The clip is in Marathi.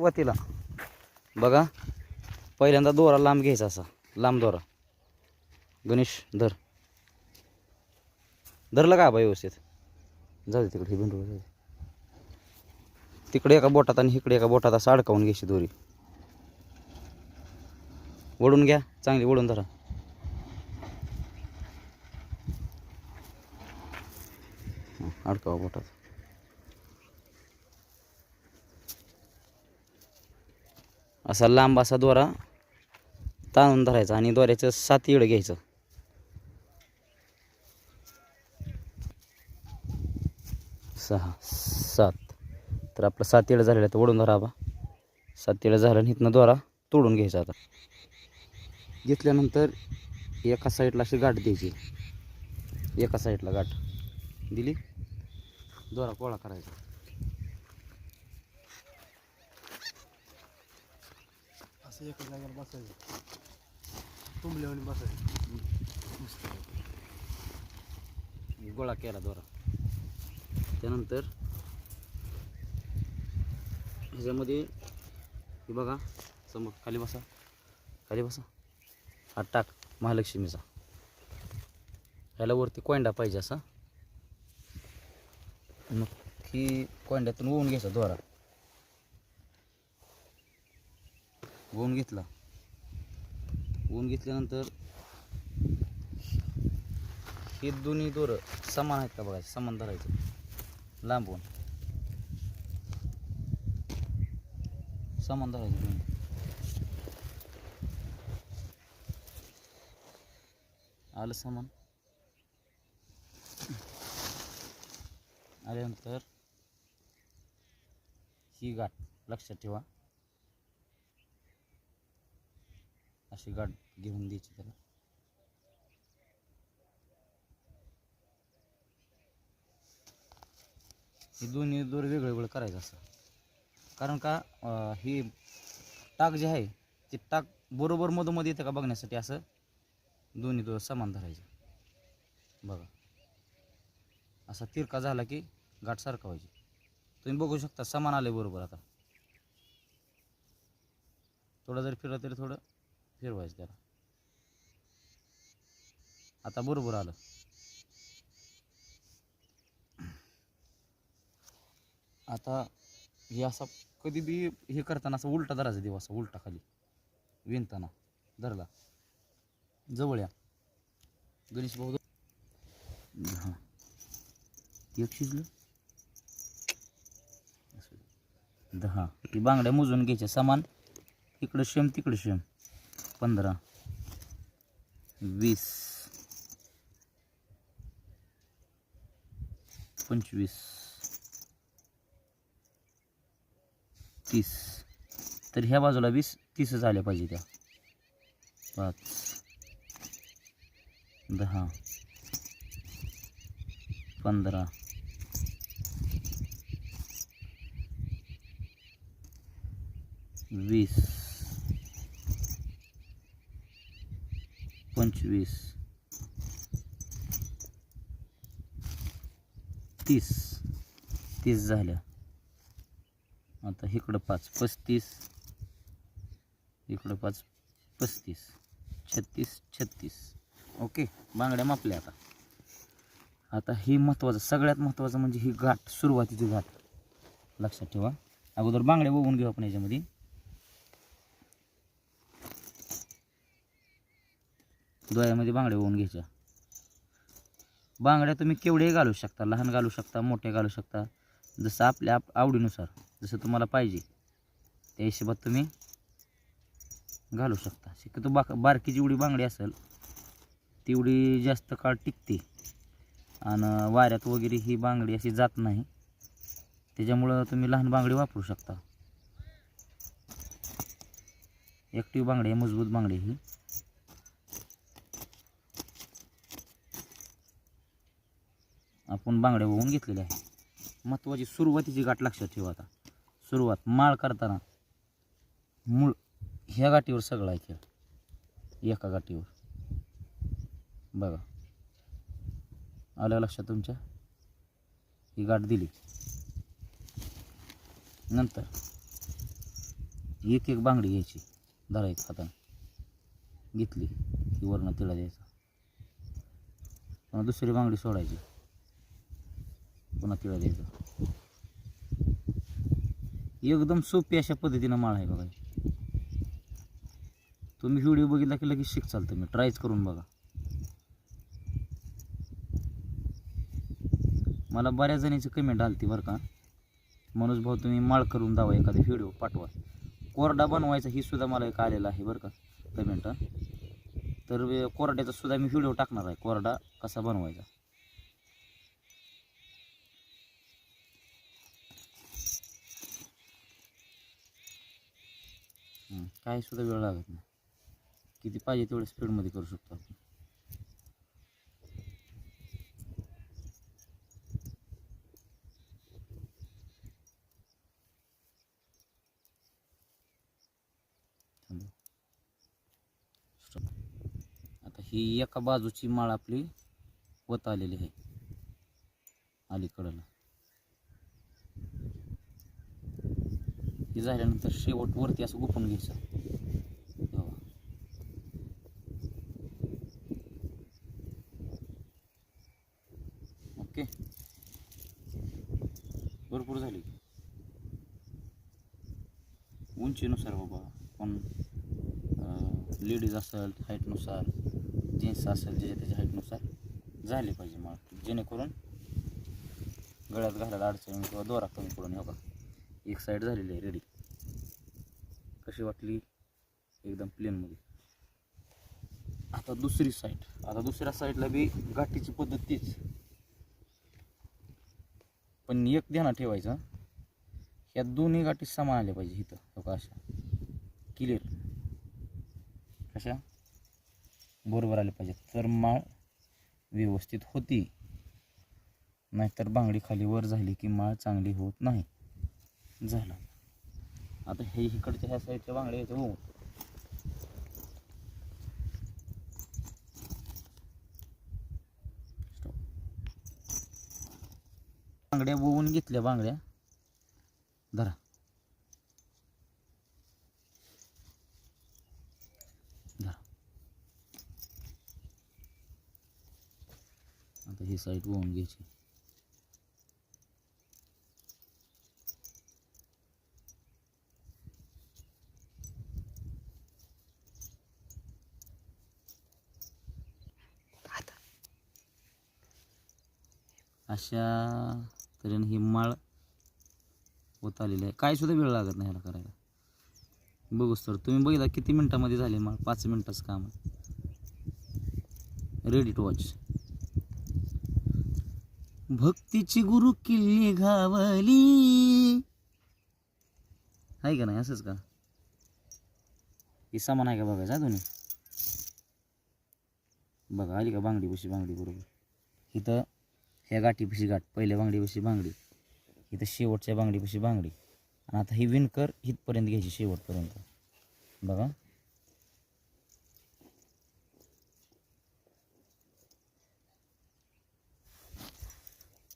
सुरुवातीला बघा पहिल्यांदा दोरा लांब घ्यायचा असा. लांब दोरा. गणेश धर. धरलं का बा व्यवस्थित? जाऊ दे तिकडे हे जाऊ दे. तिकडे एका बोटात आणि इकडे एका बोटात असं अडकावून घ्यायची दोरी. वडून घ्या चांगली वडून धरा. अडकावा बोटात. असा लांब असा दोरा ताणून धरायचा आणि दोऱ्याचं सात येड घ्यायचं. सहा सात. तर आपलं सात येड झालेलं आहे तर ओढून धरा बा. सात येड झालं आणि इथनं दोरा तोडून घ्यायचा आता. घेतल्यानंतर एका साईडला अशी गाठ द्यायची. एका साईडला गाठ. दिली? दोरा कोळा करायचा. असं एका जागेला बसायचं. तुंबल्यावर बसायचं. गोळा केला दोरा. त्यानंतर ह्याच्यामध्ये हे बघा समोर खाली बसा खाली बसा. हा टाक महालक्ष्मीचा. ह्याला वरती कोंडा पाहिजे असा. मग ही कोंड्यातून ओवून घ्यायचा दोरा. ओवून घेतला. ओवून घेतल्यानंतर हे दोन्ही दोरं समान आहेत का बघायचं? समान धरायचं. लांबून. समान धरायचं दोन्ही. आलं समान. आल्यानंतर ही गाठ लक्षात ठेवा. अशी गाठ घेऊन द्यायची त्याला. हे दोन्ही दोर वेगळं वेगळं करायचं असं. कारण का हे टाक जे आहे ते टाक बरोबर मधोमध्ये येतं का बघण्यासाठी असं? दोन्ही दोर समान धरायचं. बघा. असा तिरका झाला की गाठ सारखा व्हायची. तुम्ही बघू शकता समान आले बरोबर आता. थोडं जर फिरलं तरी थोडं फिरवायचं त्याला. आता बरोबर आलं. आता हे असा कधी बी हे करताना असं उलटा धरायचा देव असा उलटा खाली. विणताना धरला. जवळ या. गणेश भाऊ हां. एक शिजलं. दहा. ती बांगड्या मोजून घ्यायच्या समान. इकडं शेम तिकडं शेम. पंधरा वीस पंचवीस तीस. तर ह्या बाजूला वीस तीस झाल्या पाहिजे त्या. पाच दहा पंधरा वीस. पंचवीस. तीस. तीस झाल्या आता इकडं पाच पस्तीस. इकडं पाच पस्तीस. छत्तीस छत्तीस. ओके बांगड्या मापल्या आता. आता हे महत्त्वाचं सगळ्यात महत्त्वाचं म्हणजे ही गाठ सुरुवातीची गाठ लक्षात ठेवा. अगोदर बांगड्या बघून घेऊ आपण याच्यामध्ये. डोळ्यामध्ये बांगड्या होऊन घ्यायच्या. बांगड्या तुम्ही केवढे घालू शकता लहान घालू शकता मोठे घालू शकता जसं आपल्या आप आवडीनुसार जसं तुम्हाला पाहिजे त्या हिशोबात तुम्ही घालू शकता. शक्यतो बाक बारकी जेवढी बांगडी असेल तेवढी जास्त काळ टिकते. आणि वाऱ्यात वगैरे ही बांगडी अशी जात नाही. त्याच्यामुळं तुम्ही लहान बांगडी वापरू शकता. ॲक्टिव्ह बांगडी आहे मजबूत बांगडी ही. आपण बांगड्या बघून घेतलेल्या आहे महत्त्वाची सुरुवातीची गाठ लक्षात ठेवा आता. सुरुवात माळ करताना मूळ ह्या गाठीवर सगळा आहे खेळ. एका गाठीवर. बघा. आलं लक्षात तुमच्या? ही गाठ दिली. नंतर एक एक बांगडी घ्यायची. धरा एक हातानं. घेतली की वर्ण तिला द्यायचा. दुसरी बांगडी सोडायची. पुन्हा तिळा द्यायचा. एकदम सोपी अशा पद्धतीनं माळ आहे बघा. तुम्ही व्हिडिओ बघितला की लगेच शिक चालतं. मी ट्रायच करून बघा. मला बऱ्याच जणीची कमेंट आलती बरं का. मनोज भाऊ तुम्ही माळ करून दावा एखादा व्हिडिओ पाठवा. कोरडा बनवायचा ही सुद्धा मला एक आलेला आहे बरं का कमेंट. तर कोरड्याचा सुद्धा मी व्हिडिओ टाकणार आहे. कोरडा कसा बनवायचा? काही सुद्धा वेळ लागत नाही. किती पाहिजे तेवढ्या स्पीडमध्ये करू शकतो आपण. आता ही एका बाजूची माळ आपली होत आलेली आहे. अलीकडला. ती झाल्यानंतर शेवट वरती असं गुपून घ्यायचं. हो. ओके. भरपूर झाली. उंचीनुसार बाबा पण लेडीज असेल हाईटनुसार जेंट्स असेल ज्याच्या त्याच्या हाईटनुसार झाले पाहिजे मग जेणेकरून गळ्यात घालायला अडचण किंवा दोरा कमी पडून हो का? एक साईड झालेली आहे रेडी कशी वाटली? एकदम प्लेनमध्ये आता दुसरी साईड आता दुसऱ्या साईडला बी गाठीची पद्धत तीच. पण एक ध्यानात ठेवायचं. ह्या दोन्ही गाठी समान आल्या पाहिजे इथं. हो का अशा. क्लिअर कशा? बरोबर आले पाहिजे तर माळ व्यवस्थित होती. नाहीतर बांगडी खाली वर झाली की माळ चांगली होत नाही. झालं. आता हे इकडच्या ह्या साईडच्या बांगड्या यायच्या होऊन बांगड्या बोवून घेतल्या बांगड्या. धरा. धरा. आता ही साईड बोवून घ्यायची. अशा तऱ्हेने ही माळ होत आलेली आहे. काय सुद्धा वेळ लागत नाही ह्याला करायला. बघू तर तुम्ही बघितला किती मिनटामध्ये झाले माळ? पाच मिनटाचं काम रेडी टू वॉच भक्तीची गुरु किल्ली घावली. आहे का नाही? असंच का? हे सामान आहे का बघायचं हा बघा आली का बांगडी बशी? बांगडी बरोबर. इथं ह्या गाठीपाशी गाठ पहिल्या बांगडीपाशी बांगडी इथं शेवटच्या बांगडीपाशी बांगडी. आणि आता ही विणकर इथपर्यंत घ्यायची शेवटपर्यंत. बघा.